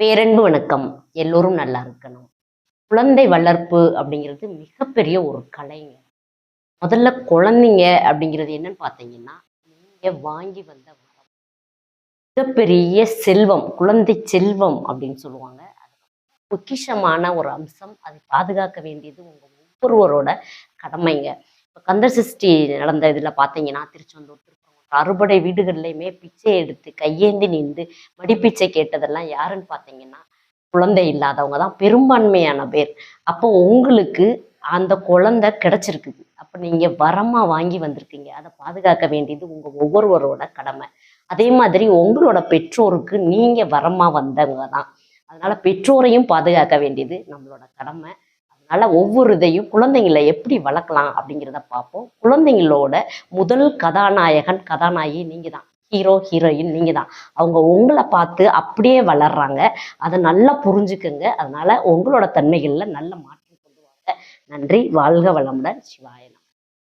பேரன்பு வணக்கம். எல்லோரும் நல்லா இருக்கணும். குழந்தை வளர்ப்பு அப்படிங்கிறது மிகப்பெரிய ஒரு கலைங்க. முதல்ல குழந்தைங்க அப்படிங்கிறது என்னன்னு பார்த்தீங்கன்னா நீங்க வாங்கி வந்த வரம். மிகப்பெரிய செல்வம் குழந்தை செல்வம் அப்படின்னு சொல்லுவாங்க. பொக்கிஷமான ஒரு அம்சம். அதை பாதுகாக்க வேண்டியது உங்க ஒவ்வொருவரோட கடமைங்க. இப்போ கந்த சிருஷ்டி நடந்த இதுல பார்த்தீங்கன்னா திருச்செந்தூர் அறுபடை வீடுகள்லையுமே பிச்சை எடுத்து கையேந்தி நின்று மடிப்பிச்சை கேட்டதெல்லாம் யாருன்னு பார்த்தீங்கன்னா குழந்தை இல்லாதவங்க தான் பெரும்பான்மையான பேர். அப்போ உங்களுக்கு அந்த குழந்தை கிடைச்சிருக்குது. அப்போ நீங்கள் வரமாக வாங்கி வந்திருக்கீங்க. அதை பாதுகாக்க வேண்டியது உங்கள் ஒவ்வொருவரோட கடமை. அதே மாதிரி உங்களோட பெற்றோருக்கு நீங்கள் வரமாக வந்தவங்க தான். அதனால பெற்றோரையும் பாதுகாக்க வேண்டியது நம்மளோட கடமை. அதனால ஒவ்வொரு இதையும் குழந்தைங்களை எப்படி வளர்க்கலாம் அப்படிங்கிறத பார்ப்போம். குழந்தைங்களோட முதல் கதாநாயகன் கதாநாயகி நீங்கள் தான் ஹீரோ ஹீரோயின் நீங்கள் தான் அவங்க உங்களை பார்த்து அப்படியே வளர்றாங்க. அதை நல்லா புரிஞ்சுக்குங்க. அதனால உங்களோட தன்மைகளில் நல்ல மாற்றம் கொண்டு வாங்க. நன்றி. வாழ்க வளமுடன். சிவாயனம்